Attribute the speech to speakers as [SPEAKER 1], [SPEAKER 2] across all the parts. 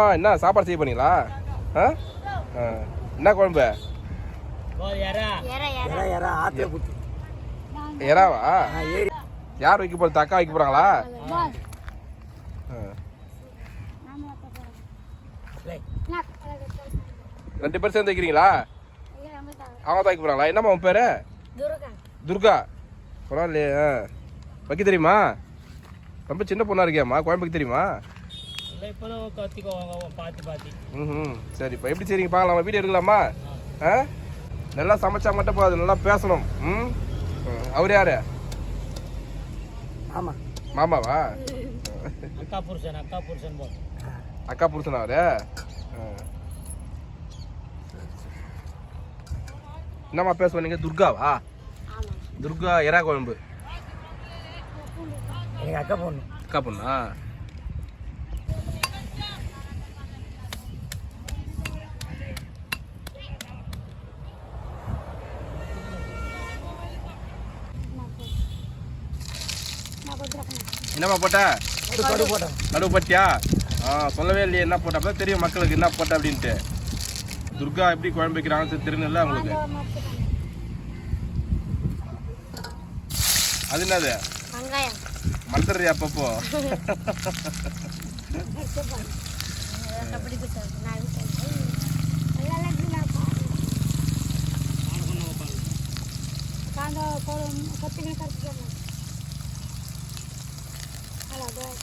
[SPEAKER 1] என்னம்மா என்ன சாப்பாடு செய்ய போனீங்களா ஆ. என்ன குழம்பு? எறாவா? யார் வைக்க போறது அக்கா வைக்க.
[SPEAKER 2] டேய்,
[SPEAKER 1] ரெண்டு பேரும் சேர்ந்து வைக்கிறீங்களா? அவங்க தான் வைக்க போறாங்களா? என்னம்மா உன் பேரு? துர்கா. பரவாயில்லையே. வைக்க தெரியுமா? ரொம்ப சின்ன பொண்ணா இருக்கியாம்மா குழம்பு வைக்க தெரியுமா?
[SPEAKER 2] இல்ல,
[SPEAKER 1] ம் சரி இப்போ எப்படி செய்றீங்க? பார்க்கலாம். வீடியோ எடுக்கலாமா? ஆ. நல்லா சமைச்சா மட்டும் போதும் நல்லா பேசணும். ம்? ம். அவர் யாரு?
[SPEAKER 2] ஆமா
[SPEAKER 1] மாமாவா?
[SPEAKER 2] அக்கா புருஷன் அக்கா புருஷன் போ.
[SPEAKER 1] அக்கா புருஷனா அவரு. என்னம்மா பேச நீங்க? துர்காவா? துர்கா எறா குழம்பு.
[SPEAKER 2] எங்க அக்கா பொண்ணு.
[SPEAKER 1] அக்கா பொண்ணா? என்னம்மா போட்ட? நடுவு பட்டியா? ஆ சொல்லவே இல்லையே என்ன போட்ட? தெரியும் மக்களுக்கு என்ன போட்ட அப்படின்ட்டு. துர்கா எப்படி குழம்பு வைக்கிறாங்கன்னு தெரியும்ல உங்களுக்கு? அது என்னது?
[SPEAKER 3] வெங்காயம்.
[SPEAKER 1] மறந்துடுறி அப்பப்போ?
[SPEAKER 3] சார் நான்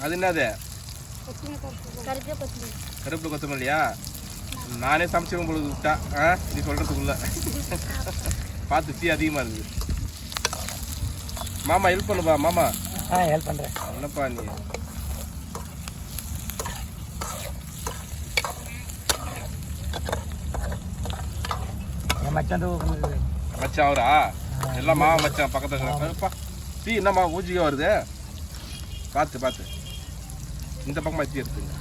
[SPEAKER 1] அது என்னது?
[SPEAKER 3] கருப்பே கொத்தமல்லி.
[SPEAKER 1] கருப்பு கொத்தமல்லியா? நானே சமைச்சு உங்களுக்கு விட்டா ஆ? நீ சொல்றதுக்குள்ள. பார்த்து தீ அதிகமா இருக்குது. மாமா ஹெல்ப் பண்ணுப்பா மாமா.
[SPEAKER 2] ஆ ஹெல்ப் பண்றேன்.
[SPEAKER 1] என்னப்பா நீ?
[SPEAKER 2] மச்சான்
[SPEAKER 1] அவரா? எல்லாம் மாமா மச்சான் பக்கத்துல இருப்பா டீ என்னம்மா ஊஞ்சிக்க வருது? பார்த்து பார்த்து. இந்த பக்கமா தீ எடுத்துங்க?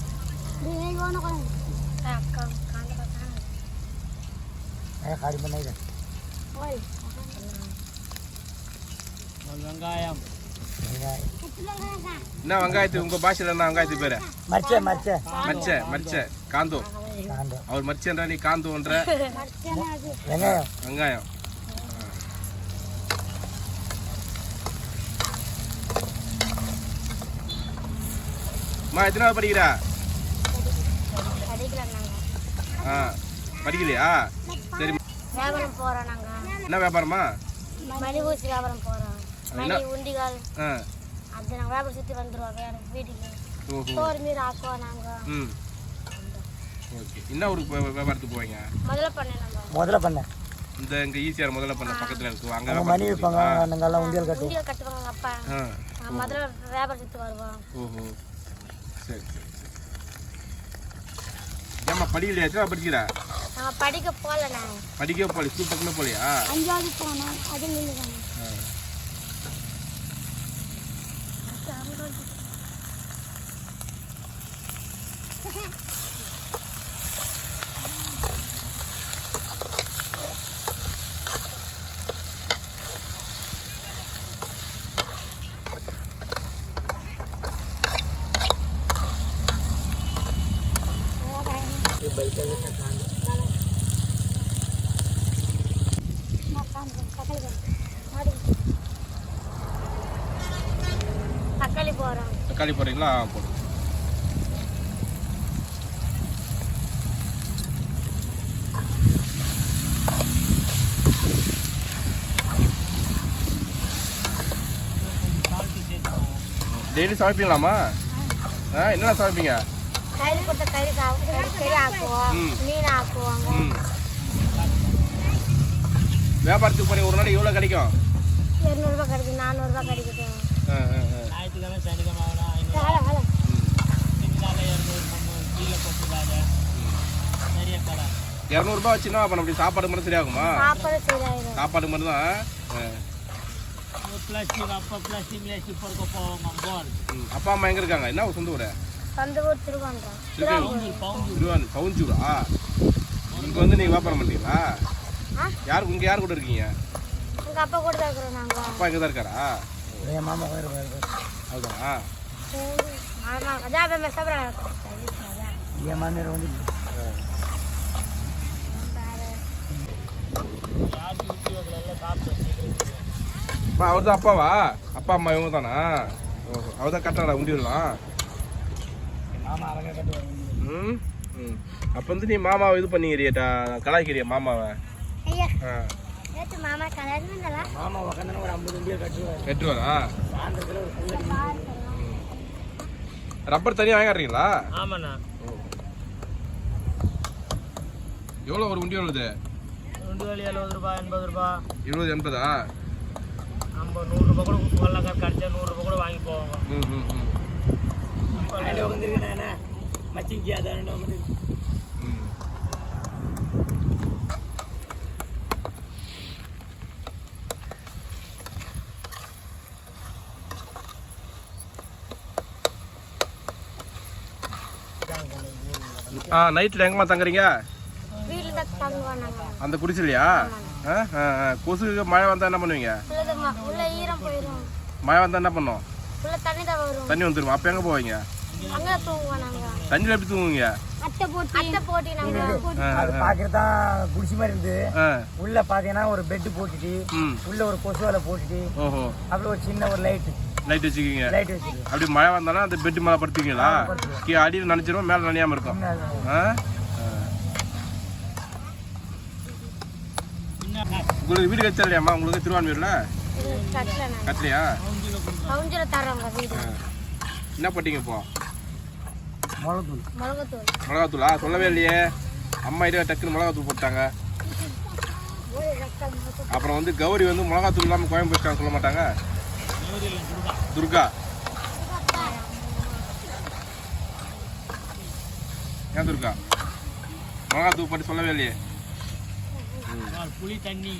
[SPEAKER 2] வெங்காயம்.
[SPEAKER 1] என்ன வெங்காயத்து? உங்க பாஷையில என்ன வெங்காயத்து பேரு?
[SPEAKER 2] மரிச்ச மரிச்ச.
[SPEAKER 1] மரிச்ச மரிச்ச. காந்தோ. அவர் மரிச்சன்றா நீ காந்தோன்ற?
[SPEAKER 2] வெங்காயம்.
[SPEAKER 1] வெங்காயம். அம்மா எத்தனாவது படிக்கிறா? ஆ படிக்கலையா? சரி.
[SPEAKER 3] வியாபாரம் போறோம் நாங்க.
[SPEAKER 1] என்ன வியாபாரமா?
[SPEAKER 3] மணி ஊசி வியாபாரம் போறோம். மணி உண்டிகால்.
[SPEAKER 1] ஆ.
[SPEAKER 3] அது நாங்க வியாபாரம் சுத்தி வந்துருவோம் வேற வீட்டுக்கு.
[SPEAKER 1] ஓஹோ.
[SPEAKER 3] சோறு மீன் ஆக்குவோம் நாங்க.
[SPEAKER 1] ம். ஓகே. என்ன ஊருக்கு வியாபாரத்துக்கு போவீங்க?
[SPEAKER 3] முதல்ல பண்ணேன் நம்ம
[SPEAKER 2] முதல்ல பண்ணேன்.
[SPEAKER 1] இந்த இங்க ஈஸியார் முதல்ல பண்ண பக்கத்துல இருக்கு. அங்க
[SPEAKER 2] மணி வைப்பாங்க நாங்கள் எல்லாம் உண்டியல் கட்டுவோம்
[SPEAKER 3] உண்டியல் கட்டுவாங்க. அப்பா.
[SPEAKER 1] ஆ.
[SPEAKER 3] நான் முதல்ல வியாபாரம் சுத்தி வருவோம்.
[SPEAKER 1] ஓஹோ. சரி சரி சரி ஏம்மா படிக்கலையா? எத்தனை படிக்கிற?
[SPEAKER 3] படிக்க போகல நான்.
[SPEAKER 1] படிக்கவே போல ஸ்கூல் பக்கமே போலையா
[SPEAKER 3] அஞ்சாவது போனோம் அது
[SPEAKER 1] ஆ.
[SPEAKER 3] தக்காளி
[SPEAKER 1] போடுறீங்களா ஆ, போடு டெய்லி சமைப்பீங்களாம்மா? ஆ என்னென்ன சமைப்பீங்க?
[SPEAKER 3] கறி போட்ட கறி கறி ஆக்குவோம். மீன் ஆக்குவாங்க
[SPEAKER 1] வியாபாரத்துக்கு போனீங்க ஒரு நாளைக்கு எவ்வளோ கிடைக்கும்?
[SPEAKER 3] இரநூறுபா கிடைக்கும் நானூறுபா
[SPEAKER 2] நிறைய கடை
[SPEAKER 1] இரநூறுபா வச்சுன்னா அப்போ நம்ம சாப்பாடு மட்டும் சரியாகுமா?
[SPEAKER 3] சாப்பாடு
[SPEAKER 1] மட்டும் தான்
[SPEAKER 2] பிளாஸ்டிக் அப்போ பிளாஸ்டிக் பிளாஸ்டிக் பொறுக்க போல்
[SPEAKER 1] அப்பா அம்மா எங்கே இருக்காங்க? என்ன சொந்த ஊர்?
[SPEAKER 3] சொந்த ஊர் திருவன்றம்
[SPEAKER 1] திருப்பி திருவான் பவுஞ்சூரா. இங்கே வந்து நீங்கள் வியாபாரம் பண்ணுறீங்களா
[SPEAKER 3] ஆ?
[SPEAKER 1] யார் இங்கே யார் கூட இருக்கீங்க?
[SPEAKER 3] அப்பா கூட தான் இருக்கிறோம் நாங்கள்
[SPEAKER 1] அப்பா இங்கே தான் இருக்காரா?
[SPEAKER 2] என் மாமா வேறு வேறு
[SPEAKER 1] அதுதான்
[SPEAKER 2] என் மாமியார் வந்து
[SPEAKER 1] அப்பா அவர் தான் அப்பாவா? அப்பா அம்மா இவங்க தானா ஓஹோ அவர் தான் கட்டுறாடா உண்டி விடலாம்
[SPEAKER 2] மாமா அழகாக கட்டுவார்
[SPEAKER 1] ம் ம். அப்போ வந்து நீ மாமாவை இது பண்ணிக்கிறியட்டா? கலாய்க்கிறியா மாமாவை? ஆ.
[SPEAKER 3] மாமா
[SPEAKER 2] உட்காந்து ஒரு ஐம்பது உண்டியல் கட்டுவார்.
[SPEAKER 1] கட்டுவாரா?
[SPEAKER 2] சாயந்தரத்தில் ஒரு கல்லடி
[SPEAKER 1] ரப்பர் தனியாக வாங்காடுறீங்களா
[SPEAKER 2] ஆமாண்ணா.
[SPEAKER 1] எவ்வளோ ஒரு உண்டி எவ்வளோது
[SPEAKER 2] ரெண்டு வேலி எழுபது ரூபாய் எண்பது ரூபாய்
[SPEAKER 1] இருபது எண்பதா?
[SPEAKER 2] நம்ம நூறுரூபா கூட வெள்ளக்கார் கடிச்சா நூறுரூபா கூட வாங்கி போவாங்க.
[SPEAKER 1] ம் ம் ம்.
[SPEAKER 2] வந்துருக்கேன் மச்சிங்கி அதான் வந்து
[SPEAKER 1] ம் ஆ நைட்டில் எங்கம்மா தங்குறீங்க? அந்த குடிசைலையா ஆ ஆ ஆ. கொசுக்கு மழை வந்தால் என்ன பண்ணுவீங்க?
[SPEAKER 3] உள்ளதுமா உள்ள ஈரம் போயிடும்
[SPEAKER 1] மழை வந்தால் என்ன பண்ணும்?
[SPEAKER 3] உள்ள தண்ணி தான் வரும்.
[SPEAKER 1] தண்ணி வந்துடும் அப்போ எங்கே போவீங்க? தண்ணியில் எப்படி தூங்குவீங்க?
[SPEAKER 3] அட்டை போட்டி. அட்டை போட்டி நாங்கள்
[SPEAKER 1] ஆ
[SPEAKER 2] அது பார்க்கறதா குடிசை மாதிரி இருக்குது
[SPEAKER 1] ஆ.
[SPEAKER 2] உள்ள பாத்தீங்கன்னா ஒரு பெட் போட்டுட்டு
[SPEAKER 1] ம்.
[SPEAKER 2] உள்ள ஒரு கொசுவலை போட்டுட்டு அப்புறம் ஒரு சின்ன ஒரு லைட்
[SPEAKER 1] லைட் வச்சுக்கிங்க
[SPEAKER 2] லைட்
[SPEAKER 1] அப்படி மழை வந்தாலும் அந்த பெட்டு மேலே படுத்துவீங்களா? கீழே அடியில் நினச்சிரும் மேலே நனையாமல் இருக்கும். ஆ. உங்களுக்கு வீடு கச்சா இல்லையாம்மா உங்களுக்கு திருவான்மையூரில்? கட்டலையா?
[SPEAKER 3] கவுஞ்சில் தரோங்க வீடு.
[SPEAKER 1] ஆ. என்ன போட்டீங்க இப்போ?
[SPEAKER 2] மிளகுத்தூள்.
[SPEAKER 1] சொல்லவே இல்லையே. அம்மா இதே டக்குன்னு மிளகாத்தூள் போட்டாங்க. அப்புறம் வந்து கௌரி வந்து மிளகாத்தூள் இல்லாமல் கோயம் போயிட்டாங்க சொல்ல மாட்டாங்க. துர்கா ஏன் துர்கா மிளகாத்தூள் போட்டு சொல்லவே இல்லையே
[SPEAKER 2] புளி தண்ணி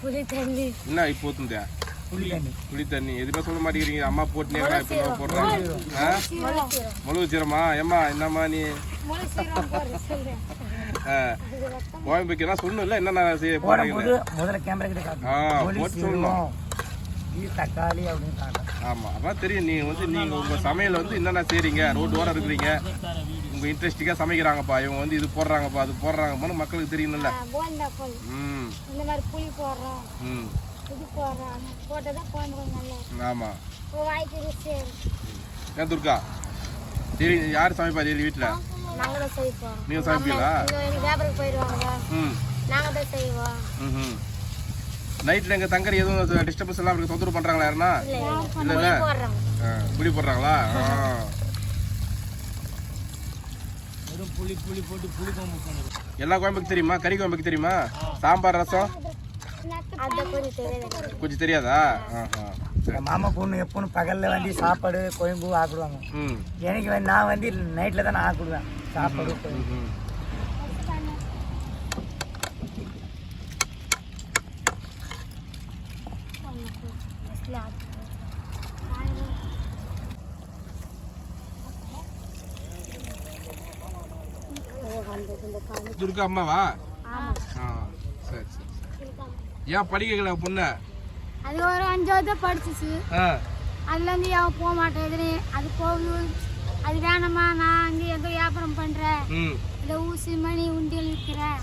[SPEAKER 3] புளி தண்ணி
[SPEAKER 1] என்ன இப்போ ஊத்துந்தே
[SPEAKER 2] புளி தண்ணி
[SPEAKER 1] எதுவுமே சொல்ல மாட்டேங்கிறீங்க அம்மா போட்டுனேங்களா இப்போ போடுறாங்க ஆ
[SPEAKER 3] முளை சீரம்
[SPEAKER 1] ஏம்மா என்னம்மா நீ
[SPEAKER 3] முளை சீரம் போடுற சொல்றேன்
[SPEAKER 1] ஆ,
[SPEAKER 3] அது ரத்தம்
[SPEAKER 1] கோயம் வைக்கலாம் சொல்லணும்ல என்னென்ன செய்ய போறீங்க
[SPEAKER 2] போடும்போது முதல்ல கேமரா கிட்ட
[SPEAKER 1] ஆ, போட்டு சொல்லணும்.
[SPEAKER 2] இது தக்காளி அப்படின்னு காட்டணும்
[SPEAKER 1] ஆமா அதான் தெரியும். நீங்க வந்து நீங்க உங்க சமையல் வந்து என்னென்ன செய்றீங்க? ரோடு ஓரம் இருக்கிறீங்க. உங்க இன்ட்ரெஸ்டிங்கா சமைக்கிறாங்கப்பா. இவங்க வந்து இது போடுறாங்கப்பா அது போடுறாங்கப்பான்னு மக்களுக்கு தெரியணும்ல ம்.
[SPEAKER 3] இந்த மாதிரி புளி போடுறோம்.
[SPEAKER 1] ம்.
[SPEAKER 3] இது போடுறோம். போட்டால் தான் குழம்பு கொஞ்சம் நல்லா இருக்கும்.
[SPEAKER 1] ஆமா.
[SPEAKER 3] ஒரு வாய்க்கு ருசி
[SPEAKER 1] ஏன் துர்கா? சரி யார் சமைப்பா டெய்லி வீட்டில்
[SPEAKER 3] நாங்கள் தான் செய்வோம்.
[SPEAKER 1] நீங்க சமைப்பீங்களா?
[SPEAKER 3] வியாபாரம் போயிடுவாங்க
[SPEAKER 1] ம்.
[SPEAKER 3] நாங்கள் தான் செய்வோம்.
[SPEAKER 1] ம் நைட்டில் எங்கள் தங்கறி எதுவும் டிஸ்டர்பன்ஸ் எல்லாம் இருக்கு தொந்தரவு பண்ணுறாங்களா யாருன்னா?
[SPEAKER 3] இல்லை
[SPEAKER 1] இல்ல,
[SPEAKER 3] புளி
[SPEAKER 1] போடுறாங்களா? ஆ.
[SPEAKER 2] வெறும் புளி புளி போட்டு புளி குழம்பு பண்ணுது
[SPEAKER 1] எல்லா குழம்புக்கு தெரியுமா? கறி குழம்புக்கு தெரியுமா? சாம்பார் ரசம்?
[SPEAKER 3] கொஞ்சம் தெரியாது?
[SPEAKER 2] மாமா பொண்ணு எப்பவும் பகல்ல வந்து சாப்பாடு குழம்பு ஆக்கிடுவாங்க
[SPEAKER 1] ம்.
[SPEAKER 2] எனக்கு வந்து நான் வந்து நைட்ல தான் நான் ஆக்கிடுவேன் சாப்பாடு
[SPEAKER 1] துர்கா அம்மாவா? ஆ சரி சரி. ஏன் படிக்கல பொண்ணு?
[SPEAKER 3] அது ஒரு அஞ்சாவது படிச்சிச்சு. அதுலேருந்து அவன் போக மாட்டேங்குது அது போகுது. அது வேணாமா? நான் அங்கே எங்கே வியாபாரம் பண்ணுறேன் இந்த ஊசி மணி உண்டியல் விற்கிறேன்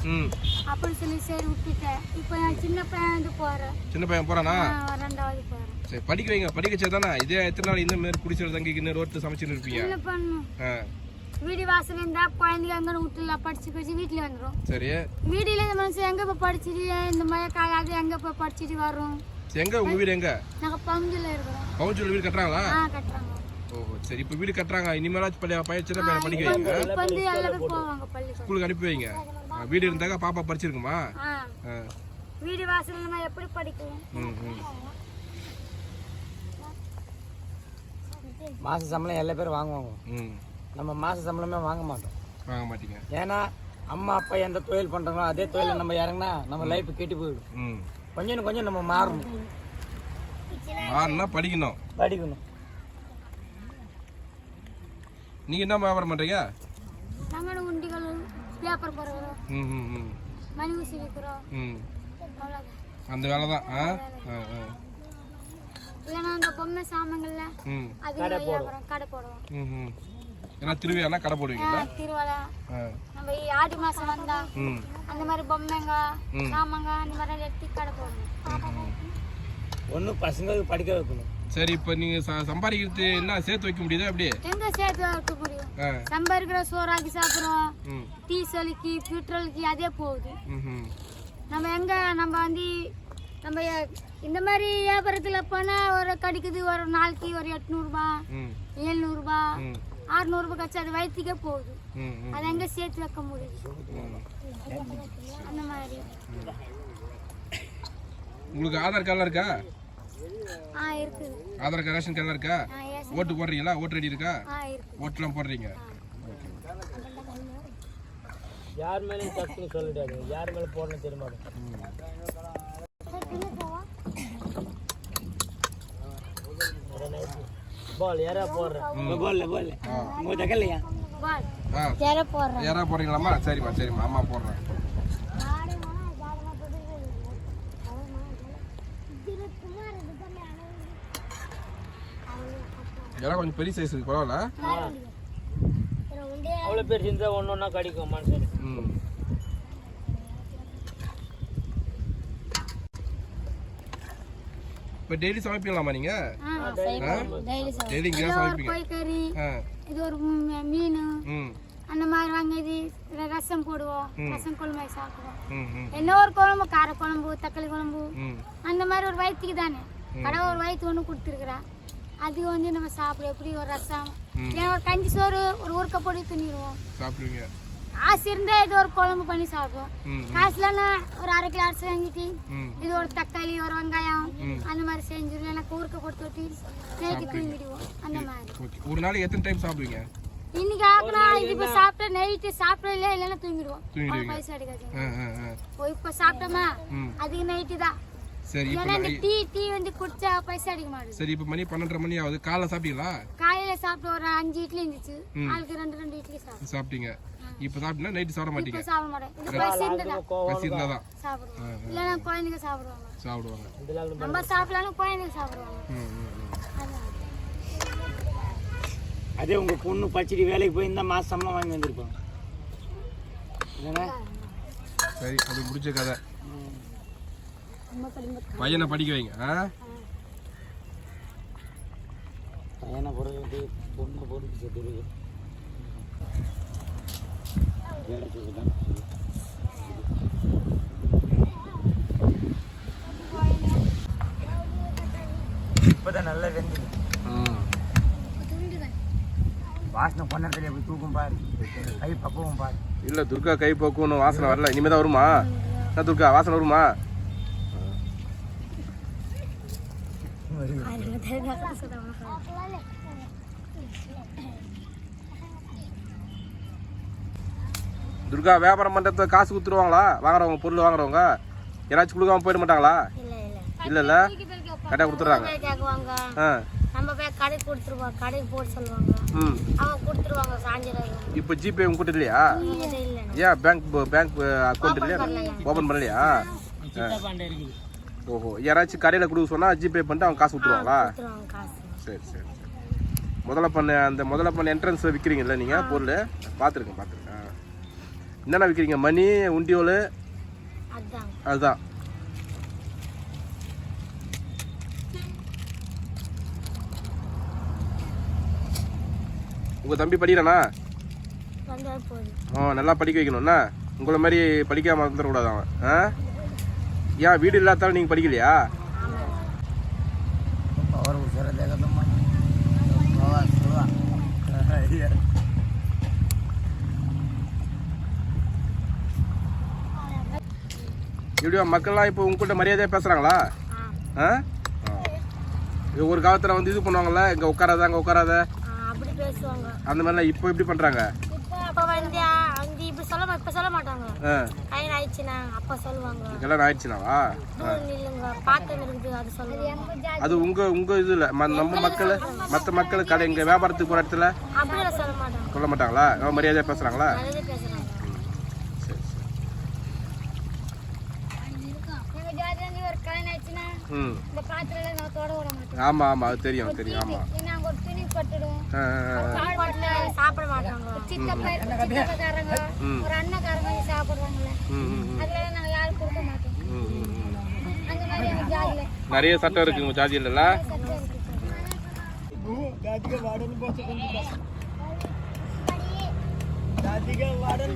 [SPEAKER 3] அப்படின்னு சொல்லி சரி விட்டுட்டேன். இப்போ என் சின்ன பையன் வந்து போகிறேன்
[SPEAKER 1] சின்ன பையன் போறானா?
[SPEAKER 3] ரெண்டாவது போகிறேன்
[SPEAKER 1] சரி படிக்க வைங்க. படிக்க தானே இதே எத்தனை நாள் இந்த மாதிரி குடிச்சிரு தங்கிக்கின்னு ரோட்டு சமைச்சுன்னு இருப்பீங்க?
[SPEAKER 3] என்ன பண்ணும் வீடு வாசல் இருந்தா குழந்தைங்க எங்கே விட்டுல படிச்சு படிச்சு வீட்டில் வந்துடும்
[SPEAKER 1] சரி
[SPEAKER 3] வீடியில் இந்த மனுஷன் எங்கே போய் படிச்சுட்டு இந்த மழை காயாது எங்கே போய் படிச்சுட்டு வரும்?
[SPEAKER 1] எங்க? உங்க வீடு எங்க?
[SPEAKER 3] நாங்கள் பங்கில் இருக்கிறோம்.
[SPEAKER 1] பவுஞ்சூர் வீடு கட்டுறாங்களா?
[SPEAKER 3] ஆ கட்டுறாங்க.
[SPEAKER 1] ஓஹோ சரி. இப்போ வீடு கட்டுறாங்க. இனிமேலாச்சும் பழைய பையன் சின்ன பையனை படிக்க வைங்க
[SPEAKER 3] வந்து இப்போ வந்து போவாங்க
[SPEAKER 1] ஸ்கூலுக்கு அனுப்பி வைங்க. வீடு இருந்தாக்கா பாப்பா படிச்சிருக்குமா?
[SPEAKER 3] வீடு வாசல் நம்ம எப்படி படிக்கலாம்
[SPEAKER 1] ம் ம்.
[SPEAKER 2] மாச சம்பளம் எல்லா பேரும் வாங்குவாங்க.
[SPEAKER 1] ம்.
[SPEAKER 2] நம்ம மாச சம்பளமே வாங்க மாட்டோம்.
[SPEAKER 1] வாங்க மாட்டீங்க.
[SPEAKER 2] ஏன்னா அம்மா அப்பா எந்த தொழில் பண்றாங்களோ அதே தொழில நம்ம இறங்கினா நம்ம லைஃப் கெட்டு போயிடும்.
[SPEAKER 1] ம்.
[SPEAKER 2] கொஞ்சம் கொஞ்சம் நம்ம மாறணும்.
[SPEAKER 1] மாறினா படிக்கணும்.
[SPEAKER 2] படிக்கணும்.
[SPEAKER 1] நீங்க என்ன வியாபாரம் பண்றீங்க?
[SPEAKER 3] நாங்கள் உண்டிகள் பேப்பர் போடுறோம்.
[SPEAKER 1] ம் ம் ம்.
[SPEAKER 3] மணி ஊசி விற்கிறோம்.
[SPEAKER 1] ம். அந்த வேலை தான் ஆ
[SPEAKER 3] இல்லைன்னா அந்த பொம்மை சாமான்கள்ல
[SPEAKER 1] ம்.
[SPEAKER 3] அது வியாபாரம் கடை போடுவோம்.
[SPEAKER 1] ம் ம். ஏன்னா திருவிழானா கடை போடுவீங்களா
[SPEAKER 3] திருவிழா. நம்ம ஆடி மாசம் வந்தா அந்த மாதிரி பொம்மைங்க. சாமாங்க அந்த மாதிரி எடுத்து கடை போடணும்.
[SPEAKER 2] ஒண்ணு பசங்களுக்கு படிக்க வைக்கணும்.
[SPEAKER 1] சரி இப்போ நீங்கள் ச சம்பாதிக்கிறது என்ன சேர்த்து வைக்க முடியுதா அப்படியே
[SPEAKER 3] எங்க சேர்த்து வைக்க முடியும்? சம்பாதிக்கிற சோறாக்கி சாப்பிடுறோம். டீ சலிக்கு பெட்ரோலுக்கு அதே போகுது. நம்ம எங்க நம்ம வந்து நம்ம இந்த மாதிரி வியாபாரத்தில் போனால் ஒரு கிடைக்குது ஒரு நாளைக்கு ஒரு எட்நூறுபா
[SPEAKER 1] ம்.
[SPEAKER 3] அறுநூறுபா கழிச்சு அது வயிற்றுக்கே போகுது. அதை எங்கே சேர்த்து வைக்க முடியுது
[SPEAKER 1] ம்.
[SPEAKER 3] அந்த மாதிரி.
[SPEAKER 1] உங்களுக்கு ஆதார் கார்டெலாம் இருக்கா?
[SPEAKER 3] ஆ இருக்குது
[SPEAKER 1] ஆதார் கார்டு ரேஷன் கார்டெலாம் இருக்கா?
[SPEAKER 3] ஆ எஸ்
[SPEAKER 1] ஓட்டு போடுறீங்களா? ஓட்டு ரெடி இருக்கா? ஓட்டுலாம் போடுறீங்க.
[SPEAKER 2] யார் மேலேயும் தப்புன்னு சொல்லிடாது யார் மேல போடணும் தெரியுமா? பால் யாரா போடுறேன். பால் பால் உங்க தக்கலையா
[SPEAKER 3] பால்
[SPEAKER 1] ஆ.
[SPEAKER 3] யாரை போடுறேன்.
[SPEAKER 1] யாரா போடுறீங்களாம்மா? சரிம்மா சரிம்மா. அம்மா போடுறேன். யாரா கொஞ்சம் பெரிய சைஸ் பரவாயில்ல
[SPEAKER 2] அவ்வளோ பேர் செஞ்சா ஒன்று ஒன்றா கிடைக்கும் மனுஷன்
[SPEAKER 1] ம். இப்போ டெய்லி சமைப்பீங்களாம்மா நீங்கள்
[SPEAKER 3] ஆ டெய்லி
[SPEAKER 1] இங்கே சமைப்பீங்க.
[SPEAKER 3] இது ஒரு மீன். அந்த மாதிரி வாங்கி இது ரசம் போடுவோம். ரசம் குழம்பு சாப்பிடுவோம். என்ன ஒரு குழம்பு? கார குழம்பு தக்காளி குழம்பு. அந்த மாதிரி ஒரு வயிற்றுக்கு தானே. கடை ஒரு வயிற்று ஒன்று கொடுத்துருக்குறா. அது வந்து நம்ம சாப்பிடுவோம் எப்படி ஒரு ரசம். ஏன்னா ஒரு கஞ்சி சோறு ஒரு உருக்க பொடி தின்னிடுவோம்.
[SPEAKER 1] சாப்பிடுவீங்க.
[SPEAKER 3] காசு இருந்தால் இது ஒரு குழம்பு பண்ணி சாப்பிடுவோம். காசு இல்லைன்னா ஒரு அரை கிலோ அரிசி வாங்கிட்டு இது ஒரு தக்காளி ஒரு வெங்காயம். அந்த மாதிரி செஞ்சிருவோம் எனக்கு உருக்க கொடுத்து விட்டு நைட்டு தூங்கிடுவோம். அந்த மாதிரி.
[SPEAKER 1] ஒரு நாளைக்கு எத்தனை டைம் சாப்பிடுவீங்க?
[SPEAKER 3] இன்னைக்கு ஆக்கினா இது இப்போ சாப்பிட்டா நைட்டு சாப்பிடல இல்லைன்னா தூங்கிடுவோம். பைசா ஓ இப்போ சாப்பிட்டோமா?
[SPEAKER 1] ம்.
[SPEAKER 3] அதுக்கு நைட்டு தான்.
[SPEAKER 1] சரி இப்போ
[SPEAKER 3] டீ டீ வந்து குடிச்சா பைசா அடிக்க மாட்டேங்குது
[SPEAKER 1] சரி இப்போ மணி பன்னெண்டரை மணி ஆகுது. காலைல சாப்பிட்டீங்களா?
[SPEAKER 3] காலையில சாப்பிட்டு ஒரு அஞ்சு இட்லி இருந்துச்சு. ஆளுக்கு ரெண்டு ரெண்டு இட்லி
[SPEAKER 1] சாப்பிட்டீங்க. இப்போ சாப்பிட்டீங்கன்னா நைட்டு சாப்பிட மாட்டீங்க.
[SPEAKER 3] சாப்பிட மாட்டேன்.
[SPEAKER 1] தான்.
[SPEAKER 3] சாப்பிடுவோம். இல்லைன்னா குழந்தைங்க சாப்பிடுவாங்க.
[SPEAKER 1] சாப்பிடுவாங்க.
[SPEAKER 3] நம்ம சாப்பிடலாம் குழந்தைங்க சாப்பிடுவாங்க.
[SPEAKER 2] அதே உங்க பொண்ணு படிச்சுட்டு வேலைக்கு போயிருந்தா மாசம் சம்பளம் வாங்கி வந்திருப்பாங்க
[SPEAKER 1] சரி அது முடிச்ச கதை. பையனை படிக்க வைங்க ஆ?
[SPEAKER 2] பையனை பொறுத்து பொண்ணு பொறுத்து இப்போதான் நல்லா வெந்து வாசனை பண்ணத்துல எப்படி தூக்கும் பாரு. கை பக்குவம் பாரு.
[SPEAKER 1] இல்லை துர்கா கை போக்குன்னு வாசனை வரல. இனிமேல் தான் வருமா? என்ன துர்கா வாசனை வருமா? துர்கா வியாபாரம் பண்ணுறத காசு கொடுத்துருவாங்களா? வாங்குறவங்க பொருள் வாங்குறவங்க? யாராச்சும் கொடுக்காம போயிட மாட்டாங்களா?
[SPEAKER 3] இல்ல இல்ல.
[SPEAKER 1] கரெக்டாக கொடுத்துட்றாங்க. ஆ.
[SPEAKER 3] நம்ம போய் கடைக்கு கொடுத்துருவோம். கடைக்கு போட்டு சொல்லுவாங்க.
[SPEAKER 1] ம்.
[SPEAKER 3] அவங்க கொடுத்துருவாங்க சாயந்தரம்.
[SPEAKER 1] இப்போ ஜிபே உங்ககிட்ட இல்லையா?
[SPEAKER 3] இல்லை
[SPEAKER 1] ஏன் பேங்க் பேங்க் அக்கௌண்ட் இல்லையா? ஓப்பன் பண்ணலையா? ஓஹோ. யாராச்சும் கடையில் கொடுக்க சொன்னால் ஜிபே பண்ணிட்டு அவங்க காசு கொடுத்துருவாங்களா சரி சரி முதல்ல பண்ண அந்த முதல்ல பண்ண என்ட்ரன்ஸ் விற்கிறீங்கல்ல நீங்கள் பொருள்? பார்த்துருக்கேன் பார்த்துருக்கேன். என்னென்ன விற்கிறீங்க மணி உண்டியோல்?
[SPEAKER 3] அதான்.
[SPEAKER 1] அதுதான் உங்கள் தம்பி படிக்கிறானா? ஆ நல்லா படிக்க வைக்கணும்னா உங்களை மாதிரி படிக்காம வந்துடக்கூடாது அவன். ஆ? ஏன் வீடு இல்லாதாலும் நீங்கள் படிக்கலையா? எப்படியா மக்கள்லாம் இப்போ உங்ககிட்ட மரியாதையாக பேசுகிறாங்களா
[SPEAKER 3] ஆ.
[SPEAKER 1] இது ஒரு காலத்தில் வந்து இது பண்ணுவாங்கல்ல இங்கே உட்காராத அங்கே உட்காராத. அந்த மாதிரிலாம் இப்போ எப்படி பண்ணுறாங்க கல்யாணம் ஆயிடுச்சுனாவா?
[SPEAKER 3] அது
[SPEAKER 1] அது உங்கள் உங்கள் இதில் நம்ம மக்கள் மற்ற மக்கள் கடை இங்கே வியாபாரத்துக்கு போகிற இடத்துல
[SPEAKER 3] சொல்ல மாட்டாங்க.
[SPEAKER 1] சொல்ல மாட்டாங்களா? ரொம்ப மரியாதையாக பேசுகிறாங்களா
[SPEAKER 3] நல்லதே பேசுகிறாங்க
[SPEAKER 1] சரி சரி
[SPEAKER 3] ஒரு கல்யாணம்
[SPEAKER 1] ஆச்சுன்னா
[SPEAKER 3] இந்த பாத்திரம் நான் தொட விட மாட்டோம்.
[SPEAKER 1] ஆமா ஆமா அது தெரியும் தெரியும் ஆமா.
[SPEAKER 3] நாங்க ஒரு துணி பட்டுடுவோம் சாப்பிட மாட்டாங்க சித்தப்பா சித்தப்பக்காரங்க ஒரு அண்ணக்காரங்க சாப்பிடுவாங்கல்ல அதுல நாங்க யாரும் கொடுக்க மாட்டோம். அந்த மாதிரி எனக்கு
[SPEAKER 1] நிறைய சட்டம் இருக்கு உங்க ஜாதியில
[SPEAKER 2] ஜாதிக வாடன்னு
[SPEAKER 3] போச்சு ஜாதிக வாடன்னு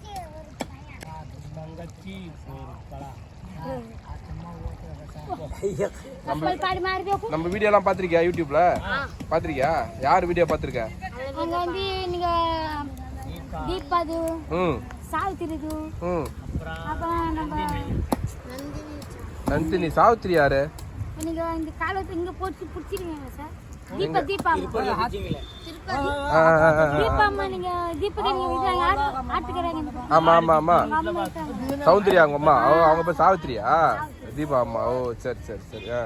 [SPEAKER 3] போகும்
[SPEAKER 1] நம்ம வீடியோலாம் பார்த்திருக்கியா யூடியூப்ல பார்த்திருக்கியா யார் வீடியோ பார்த்திருக்க
[SPEAKER 3] அங்க வந்து நீங்க தீபாது
[SPEAKER 1] ம்
[SPEAKER 3] சாவித்திரிது
[SPEAKER 1] ம்
[SPEAKER 3] அப்புறம் நம்ம
[SPEAKER 1] நந்தினி சாவித்திரி யாரு
[SPEAKER 3] நீங்க இந்த காலத்து இங்க போட்டு பிடிச்சிருக்கீங்க சார் தீபா தீபா
[SPEAKER 1] ஆ, ஆ, ஆ, ஆ.
[SPEAKER 3] தீபா அம்மா நீங்க ஆட்டுக்கிறாங்க
[SPEAKER 1] ஆமா ஆமா ஆமா. சௌந்தர்யா அவங்க அம்மா. அவங்க அவங்க பேர் சாவித்திரியா? தீபா அம்மா. ஓ சரி சரி சரி. ஆ.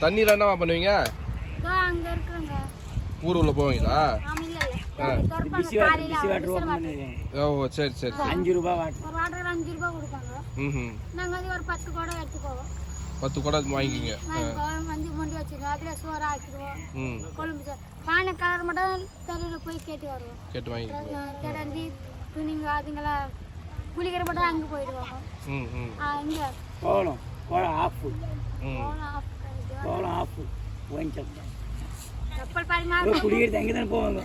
[SPEAKER 1] தண்ணியில் என்னவா பண்ணுவீங்க? ஊர் உள்ள போவீங்களா. ஓ சரி சரி சரி.
[SPEAKER 2] அஞ்சு
[SPEAKER 3] ஒரு வாட்டர் அஞ்சு ரூபாய் கொடுப்பாங்க.
[SPEAKER 1] ம்
[SPEAKER 3] நாங்க வந்து ஒரு பத்து கூட எடுத்துக்குவோம்.
[SPEAKER 1] பத்து குடம் வாங்கிக்கிங்க.
[SPEAKER 3] வாங்கிக்குவோம். மஞ்சள் மண்டி வச்சிருக்கோம் அதுல சோறு ஆக்கிடுவோம் கொழும்பு பானை கலர் மட்டும் தெருவில் போய் கேட்டு வருவோம்.
[SPEAKER 1] கேட்டு வாங்கிக்கிங்க.
[SPEAKER 3] கிடந்தி துணிங்க அதுங்களாம் குளிக்கிற மட்டும் அங்கே போயிடுவாங்க. இங்க.
[SPEAKER 2] கோலம். கோலம் ஆஃப். கோலம் ஆஃப் குடிக்கிறது அங்கே தானே போவாங்க.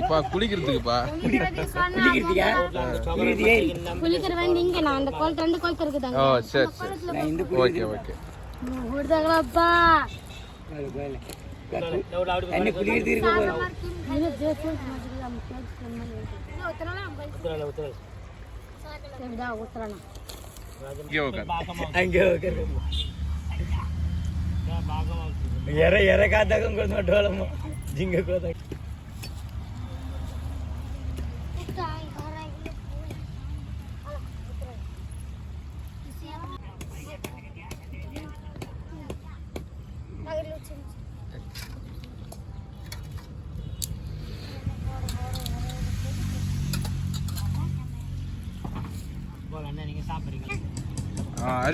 [SPEAKER 1] இப்போ குளிக்கிறதுக்குப்பா.
[SPEAKER 3] குளிக்கிறதுக்கு
[SPEAKER 2] ஏறி
[SPEAKER 3] குளிக்கிற வந்து இங்க நான் அந்த குளத்து ரெண்டு குளத்து இருக்குதாங்க
[SPEAKER 1] ஓ சரி சரி.
[SPEAKER 2] நான் இந்த
[SPEAKER 1] ஓகே ஓகே.
[SPEAKER 3] விடுதாங்களப்பா
[SPEAKER 2] என்ன குடிக்கிறது இருக்க போகிறோம்
[SPEAKER 1] இங்கே உட்காரு
[SPEAKER 2] அங்கே ಎರೆ ಎರೆ ಕಾದಾಗ ಡೋಳಮ್ಮ
[SPEAKER 1] ಜಿಂಗಕ್ಕೆ ಹೋದಾಗ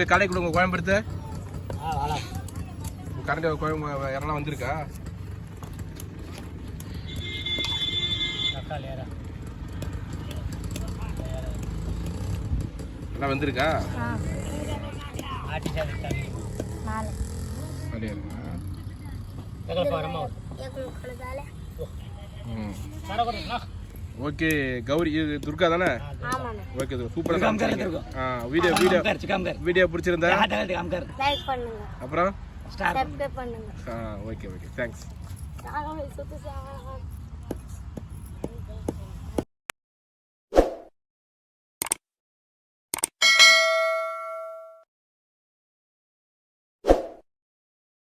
[SPEAKER 1] கடைக்கு கொடுங்க
[SPEAKER 2] கோயம்புத்தூர்
[SPEAKER 1] கரண்ட் கோயம்பு யாரெல்லாம் வந்திருக்கா? எல்லாம் வந்திருக்கா? அப்படியா இருக்கா ஓகே கௌரி இது துர்கா தானே? ஓகே
[SPEAKER 2] சூப்பரா
[SPEAKER 1] காமிக்கிறீங்க வீடியோ வீடியோ வீடியோ பிடிச்சிருந்தா? அப்புறம்?
[SPEAKER 3] பண்ணுங்க.
[SPEAKER 1] ஆ ஓகே ஓகே. தேங்க்ஸ்